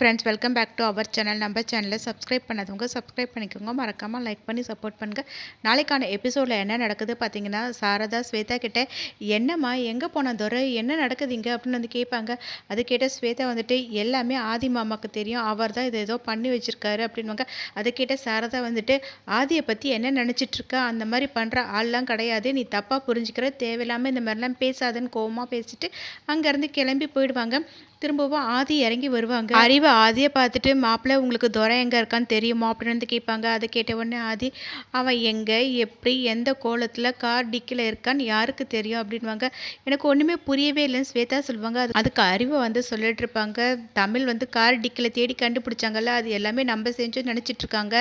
Friends welcome back to our channel நம்ம சேனலில் subscribe பண்ணாதவங்க சப்ஸ்கிரைப் பண்ணிக்கோங்க. மறக்காமல் லைக் பண்ணி சப்போர்ட் பண்ணுங்கள் நாளைக்கான எபிசோடில் என்ன நடக்குது பார்த்தீங்கன்னா சாரதா ஸ்வேதா கிட்ட என்னம்மா எங்கே போன துறை என்ன நடக்குது இங்கே? அப்படின்னு வந்து கேட்பாங்க. அது கேட்ட ஸ்வேதா வந்துட்டு எல்லாமே ஆதி மாமாவுக்கு தெரியும். அவர் தான் இதை ஏதோ பண்ணி வச்சுருக்காரு அப்படின்வாங்க அதை கேட்ட சாரதா வந்துட்டு ஆதியை பற்றி என்ன நினச்சிட்டுருக்கா அந்த மாதிரி பண்ணுற ஆள்லாம் கிடையாது. நீ தப்பாக புரிஞ்சுக்கிற. தேவையில்லாமல் இந்த மாதிரிலாம் பேசாதுன்னு கோவமாக பேசிட்டு அங்கேருந்து கிளம்பி போயிடுவாங்க. திரும்பவும் ஆதி இறங்கி வருவாங்க. அறிவு ஆதியை பார்த்துட்டு மாப்பிள்ளை உங்களுக்கு துரை எங்கே இருக்கான்னு தெரியுமா? அப்படின்னு வந்து கேட்பாங்க. அதை கேட்ட உடனே ஆதி அவன் எங்கே எப்படி எந்த கோலத்தில் கார் டிக்கில் இருக்கான்னு யாருக்கு தெரியும்? அப்படின்வாங்க எனக்கு ஒன்றுமே புரியவே இல்லைன்னு ஸ்வேதா சொல்லுவாங்க. அது அதுக்கு அறிவு வந்து சொல்லிட்டு இருப்பாங்க. தமிழ் வந்து கார் டிக்கில் தேடி கண்டுபிடிச்சாங்கல்ல அது எல்லாமே நம்ம செஞ்சு நினச்சிட்டு இருக்காங்க.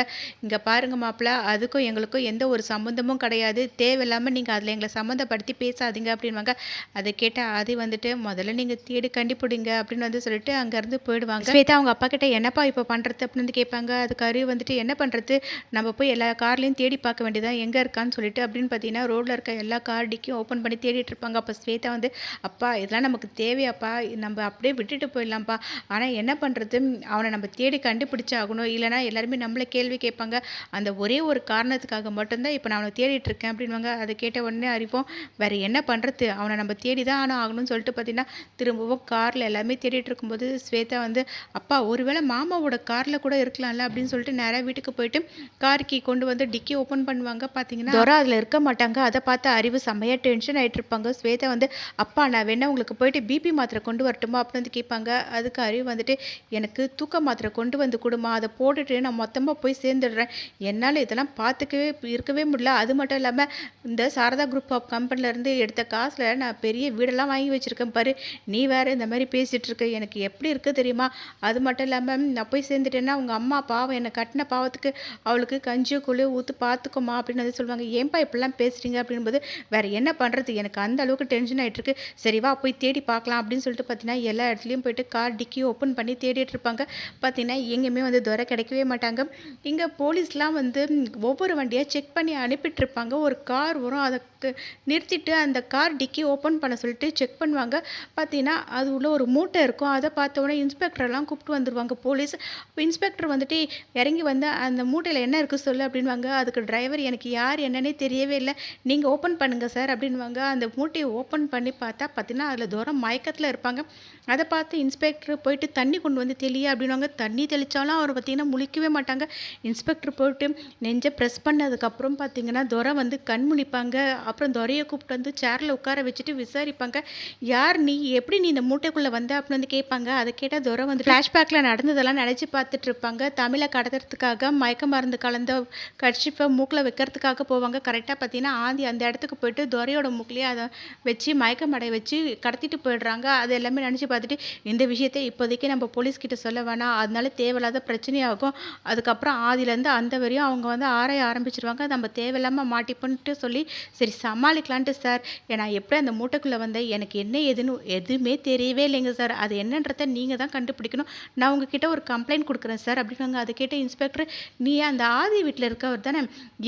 இங்கே பாருங்க மாப்பிள்ளை அதுக்கும் எங்களுக்கும் எந்த ஒரு சம்மந்தமும் கிடையாது. தேவையில்லாமல் நீங்கள் அதில் எங்களை சம்மந்தப்படுத்தி பேசாதீங்க அப்படின்வாங்க அதை கேட்ட ஆதி வந்துட்டு முதல்ல நீங்கள் தேடி கண்டுபிடிங்க அப்படின்னு வந்து சொல்லிட்டு அங்கேருந்து போயிடுவாங்க. ஸ்வேதா அவங்க அப்பா கிட்ட என்னப்பா இப்போ பண்ணுறது அப்படின்னு வந்து கேட்பாங்க. அதுக்கு அறிவு வந்துட்டு என்ன பண்ணுறது நம்ம போய் எல்லா கார்லையும் தேடி பார்க்க வேண்டியதான் எங்கே இருக்கான்னு சொல்லிட்டு அப்படின்னு பார்த்தீங்கன்னா ரோட்டில் இருக்க எல்லா கார் டிக்கியும் ஓப்பன் பண்ணி தேடிட்டு இருப்பாங்க. அப்போ ஸ்வேதா வந்து அப்பா இதெல்லாம் நமக்கு தேவையாப்பா. நம்ம அப்படியே விட்டுட்டு போயிடலாம்ப்பா. ஆனால் என்ன பண்ணுறது அவனை நம்ம தேடி கண்டுபிடிச்சாகணும் இல்லைனா எல்லாருமே நம்மளை கேள்வி கேட்பாங்க. அந்த ஒரே ஒரு காரணத்துக்காக மட்டும்தான் இப்போ நான் அவனை தேடிட்டு இருக்கேன் அப்படின்வாங்க அதை கேட்ட உடனே அறிவோம் வேறு என்ன பண்ணுறது அவனை நம்ம தேடி தான் ஆனால் ஆகணும்னு சொல்லிட்டு பார்த்தீங்கன்னா திரும்பவும் காரில் எல்லாமே தேடிட்டு இருக்கும்போது ஸ்வேதா வந்து அப்பா ஒருவேளை மாமாவோட காரில் கூட இருக்கலாம்ல? அப்படின்னு சொல்லிட்டு நேராக வீட்டுக்கு போயிட்டு கார் கீ கொண்டு வந்து டிக்கி ஓப்பன் பண்ணுவாங்க. பார்த்தீங்கன்னா துரை அதில் இருக்க மாட்டாங்க. அதை பார்த்து அறிவு செம்மையாக டென்ஷன் ஆகிட்டு இருப்பாங்க ஸ்வேதா வந்து அப்பா நான் வேணா உங்களுக்கு போயிட்டு பிபி மாத்திரை கொண்டு வரட்டுமா? அப்படின்னு வந்து கேட்பாங்க. அதுக்கு அறிவு வந்துட்டு எனக்கு தூக்க மாத்திரை கொண்டு வந்து கொடுமா. அதை போட்டுட்டு நான் மொத்தமாக போய் சேர்ந்துடுறேன். என்னால் இதெல்லாம் பார்த்துக்கவே இருக்கவே முடியல. அது மட்டும் இல்லாமல் இந்த சாரதா குரூப் ஆஃப் கம்பெனிலேருந்து எடுத்த காசில் நான் பெரிய வீடெல்லாம் வாங்கி வச்சுருக்கேன் பாரு. நீ வேறு இந்த மாதிரி பேசிட்டு இருக்க எனக்கு எப்படி இருக்குது தெரியுமா? அது மட்டும் இல்லாமல் நான் போய் சேர்ந்துட்டேன்னா உங்கள் அம்மா பாவம் என்னை கட்டின பாவத்துக்கு அவளுக்கு கஞ்சி குழு ஊற்று பார்த்துக்கோமா அப்படின்னு வந்து சொல்லுவாங்க. ஏன்பா இப்படிலாம் பேசுகிறீங்க அப்படின்போது வேறு என்ன பண்ணுறது எனக்கு அந்த அளவுக்கு டென்ஷன் ஆகிட்டு இருக்கு போய் தேடி பார்க்கலாம் அப்படின்னு சொல்லிட்டு பார்த்தீங்கன்னா எல்லா இடத்துலையும் போயிட்டு கார் டிக்கி ஓப்பன் பண்ணி தேடிட்டு இருப்பாங்க. பார்த்தீங்கன்னா எங்கேயுமே வந்து துறை கிடைக்கவே மாட்டாங்க. இங்கே போலீஸ்லாம் வந்து ஒவ்வொரு வண்டியாக செக் பண்ணி அனுப்பிட்டு இருப்பாங்க. ஒரு கார் வரும். அதை நிறுத்திட்டு அந்த கார் டிக்கி ஓப்பன் பண்ண சொல்லிட்டு செக் பண்ணுவாங்க. பார்த்தீங்கன்னா அது உள்ள ஒரு மூட்டை இருக்கும் அதை பார்த்த உடனே இன்ஸ்பெக்டரெல்லாம் கூப்பிட்டு வந்துடுவாங்க போலீஸ் இப்போ இன்ஸ்பெக்டர் வந்துட்டு இறங்கி வந்து அந்த மூட்டையில் என்ன இருக்குது சொல்லு அப்படின்வாங்க அதுக்கு டிரைவர் எனக்கு யார் என்னன்னே தெரியவே இல்லை. நீங்கள் ஓப்பன் பண்ணுங்கள் சார் அப்படின்வாங்க அந்த மூட்டையை ஓப்பன் பண்ணி பார்த்தா பார்த்தீங்கன்னா அதில் தூரம் மயக்கத்தில் இருப்பாங்க. அதை பார்த்து இன்ஸ்பெக்டர் போயிட்டு தண்ணி கொண்டு வந்து தெளிய அப்படின்வாங்க தண்ணி தெளித்தாலும் அவர் பார்த்தீங்கன்னா முழிக்கவே மாட்டாங்க. இன்ஸ்பெக்டர் போயிட்டு நெஞ்சை ப்ரெஸ் பண்ணதுக்கப்புறம் பார்த்தீங்கன்னா துரை வந்து கண் முழிப்பாங்க. அப்புறம் துரையை கூப்பிட்டு வந்து சேரில் உட்கார வச்சுட்டு விசாரிப்பாங்க. யார் நீ? எப்படி நீ இந்த மூட்டைக்குள்ளே வந்த? தரப்புல வந்து கேட்பாங்க. அதை கேட்டால் துரை வந்து ஃப்ளாஷ்பேக்கில் நடந்ததெல்லாம் நினச்சி பார்த்துட்டு இருப்பாங்க. தமிழை கடத்துறதுக்காக மயக்க மருந்து கலந்த கட்சிப்பை மூக்கில் வைக்கிறதுக்காக போவாங்க. கரெக்டாக பார்த்தீங்கன்னா ஆந்தி அந்த இடத்துக்கு போயிட்டு துரையோட மூக்கிலேயே அதை வச்சு மயக்கம் அடைய வச்சு கடத்திட்டு போயிடுறாங்க. அது எல்லாமே நினச்சி பார்த்துட்டு இந்த விஷயத்தை இப்போதைக்கு நம்ம போலீஸ்கிட்ட சொல்ல வேணாம். அதனால தேவையில்லாத பிரச்சனையாகும். அதுக்கப்புறம் ஆதியிலேருந்து அந்த வரையும் அவங்க வந்து ஆராய ஆரம்பிச்சிருவாங்க. நம்ம தேவையில்லாமல் மாட்டிப்போன்ட்டு சொல்லி சரி சமாளிக்கலான்ட்டு சார் நான் எப்படி அந்த மூட்டைக்குள்ளே வந்தேன்? எனக்கு என்ன ஏதுன்னு எதுவுமே தெரியவே இல்லைங்க சார் அது என்னன்றத நீங்கள் தான் கண்டுபிடிக்கணும். நான் உங்ககிட்ட ஒரு கம்ப்ளைண்ட் கொடுக்குறேன் சார் அப்படின்னாங்க. அதை கேட்ட இன்ஸ்பெக்டர் நீ அந்த ஆதி வீட்டில் இருக்கவர் தானே?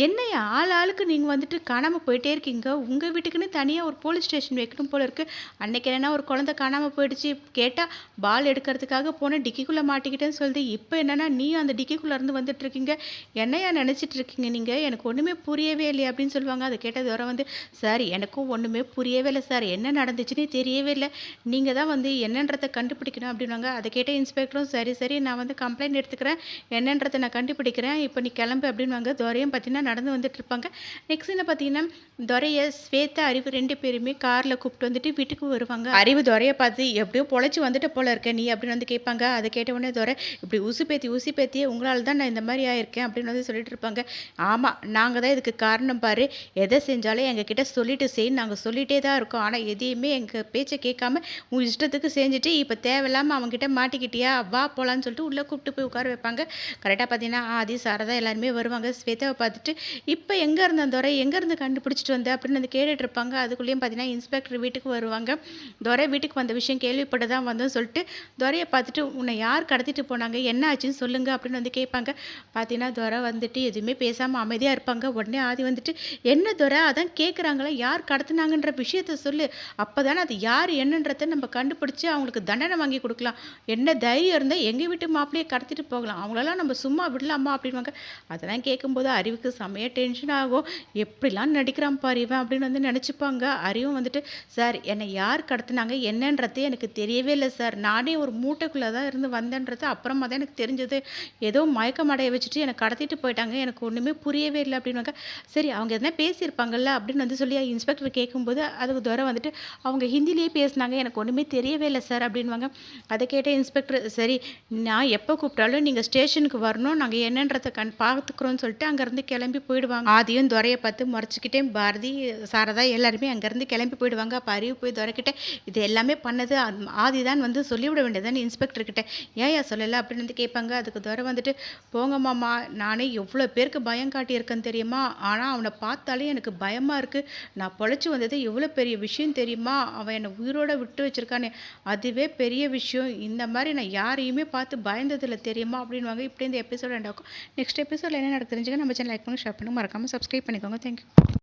என்னையா ஆள் ஆளுக்கு நீங்கள் வந்துட்டு காணாமல் போயிட்டே இருக்கீங்க. உங்கள் வீட்டுக்குன்னு தனியாக ஒரு போலீஸ் ஸ்டேஷன் வைக்கணும் போல இருக்கு. அன்னைக்கு என்னன்னா ஒரு குழந்தை காணாமல் போயிடுச்சு. கேட்டால் பால் எடுக்கிறதுக்காக போன டிக்கிக்குள்ளே மாட்டிக்கிட்டேன்னு சொல்லுது இப்போ என்னன்னா நீ அந்த டிக்கிக்குள்ளே இருந்து வந்துட்டு இருக்கீங்க. என்னையா நினச்சிட்டு இருக்கீங்க நீங்கள் எனக்கு ஒன்றுமே புரியவே இல்லையா அப்படின்னு சொல்லுவாங்க. அதை கேட்டது வர வந்து சார் எனக்கும் ஒன்றுமே புரியவே இல்லை சார். என்ன நடந்துச்சுன்னே தெரியவே இல்லை. நீங்கள் தான் வந்து என்னன்றதை கண்டுபிடிக்கணும் அப்படின்னாங்க அதை கேட்ட இன்ஸ்பெக்டரும் சரி சரி நான் வந்து கம்ப்ளைண்ட் எடுத்துக்கிறேன். என்னன்றதை நான் கண்டுபிடிக்கிறேன். இப்போ நீ கிளம்பு அப்படின்வாங்க துரையும் பார்த்தீங்கன்னா நடந்து வந்துட்டு இருப்பாங்க. நெக்ஸ்ட் என்ன பார்த்தீங்கன்னா துரைய ஸ்வேதா அறிவு ரெண்டு பேருமே காரில் கூப்பிட்டு வந்துட்டு வீட்டுக்கு வருவாங்க. அறிவு துரையை பார்த்து எப்படியோ பொழைச்சி வந்துட்டு போல இருக்க நீ? அப்படின்னு வந்து கேட்பாங்க. அதை கேட்ட உடனே துரை இப்படி ஊசி பேத்தி ஊசி பேத்தி உங்களால் தான் நான் இந்த மாதிரி ஆயிருக்கேன். அப்படின்னு வந்து சொல்லிட்டு இருப்பாங்க. ஆமாம் நாங்கள் தான் இதுக்கு காரணம் பாரு. எதை செஞ்சாலும் எங்ககிட்ட சொல்லிட்டு செய் நாங்கள் சொல்லிட்டே தான் இருக்கோம். ஆனால் எதையுமே எங்கள் பேச்சை கேட்காம உன் இஷ்டத்துக்கு செஞ்சுட்டு இப்போ தேவையில்லாமல் அவங்ககிட்ட மாட்டிக்கிட்டியா? வா போகலான்னு சொல்லிட்டு உள்ளே கூப்பிட்டு போய் உட்கார வைப்பாங்க. கரெக்டாக பார்த்தீங்கன்னா ஆதி சாரதா எல்லாருமே வருவாங்க. ஸ்வேதாவை பார்த்துட்டு இப்போ எங்கே இருந்த துறை எங்கேருந்து கண்டுபிடிச்சிட்டு வந்த? அப்படின்னு வந்து கேட்டுட்டு இருப்பாங்க. அதுக்குள்ளேயும் பார்த்தீங்கன்னா இன்ஸ்பெக்டர் வீட்டுக்கு வருவாங்க. துறை வீட்டுக்கு வந்த விஷயம் கேள்விப்பட்டு தான் வந்தோம் சொல்லிட்டு துறையை பார்த்துட்டு உன்னை யார் கடத்திட்டு போனாங்க? என்ன ஆச்சுன்னு சொல்லுங்க அப்படின்னு வந்து கேட்பாங்க. பார்த்தீங்கன்னா துரை வந்துட்டு எதுவுமே பேசாமல் அமைதியாக இருப்பாங்க. உடனே ஆதி வந்துட்டு என்ன துரை? அதான் கேட்குறாங்களே யார் கடத்தினாங்கன்ற விஷயத்த சொல்லு. அப்போ தானே அது யார் என்னன்றதை நம்ம கண்டுபிடிச்சி அவங்களுக்கு அவங்களுக்கு தண்டனை வாங்கி கொடுக்கலாம். என்ன தைரியம் இருந்தால் எங்கள் வீட்டு மாப்பிள்ளையை கடத்திட்டு போகலாம். அவங்களெல்லாம் நம்ம சும்மா விடலாமா அப்படின்வாங்க அதெல்லாம் கேட்கும்போது அறிவுக்கு செமைய டென்ஷன் ஆகும். எப்படிலாம் நடிக்கிறான் பாரு இவன் அப்படின்னு வந்து நினச்சிப்பாங்க. அறிவும் வந்துட்டு சார் என்னை யார் கடத்தினாங்க? என்னன்றது எனக்கு தெரியவே இல்லை சார். நானே ஒரு மூட்டைக்குள்ளே தான் இருந்து வந்தேன்றது அப்புறமா தான் எனக்கு தெரிஞ்சது. ஏதோ மயக்கம் அடைய வச்சுட்டு என்னை கடத்திட்டு போயிட்டாங்க. எனக்கு ஒன்றுமே புரியவே இல்லை அப்படின்னாங்க சரி அவங்க எதனா பேசியிருப்பாங்கல்ல? அப்படின்னு வந்து சொல்லி இன்ஸ்பெக்டர் கேட்கும்போது அதுக்கு தூரம் வந்துட்டு அவங்க ஹிந்திலேயே பேசினாங்க. எனக்கு ஒன்றுமே தெரியவே இல்லை சார். அப்படின்வாங்க. அதை கேட்ட இன்ஸ்பெக்டர் சரி நான் எப்போ கூப்பிட்டாலும் நீங்கள் ஸ்டேஷனுக்கு வரணும் நாங்கள் என்னன்றதை கண் பார்த்துக்குறோன்னு சொல்லிட்டு அங்கேருந்து கிளம்பி போயிடுவாங்க. ஆதியும் துறையை பார்த்து முறைச்சிக்கிட்டே பாரதி சாரதா எல்லாருமே அங்கேருந்து கிளம்பி போயிடுவாங்க. அப்போ அறிவு போய் துறைக்கிட்ட இது எல்லாமே பண்ணது ஆதி தான் வந்து சொல்லிவிட வேண்டியதுன்னு இன்ஸ்பெக்டர்கிட்ட ஏன் யா சொல்லலை அப்படின்னு வந்து கேட்பாங்க. அதுக்கு துறை வந்துட்டு போங்க மாமா நானே எவ்வளோ பேருக்கு பயம் காட்டியிருக்கேன்னு தெரியுமா? ஆனால் அவனை பார்த்தாலே எனக்கு பயமாக இருக்குது நான் பொழைச்சி வந்தது எவ்வளோ பெரிய விஷயம் தெரியுமா? அவன் என்னை உயிரோட விட்டு வச்சுருக்கானே. அது இதுவே பெரிய விஷயம். இந்த மாதிரி நான் யாரையுமே பார்த்து பயந்ததில் தெரியுமா? அப்படின்வாங்க இப்படி இந்த எபிசோட் ஆகும். நெக்ஸ்ட் எபிசோடில் என்ன நடக்கு தெரிஞ்சுக்க நம்ம சேனல் லைக் பண்ணி ஷேர் பண்ணி மறக்காமல் சப்ஸ்கிரைப் பண்ணிக்கோங்க. தேங்க்யூ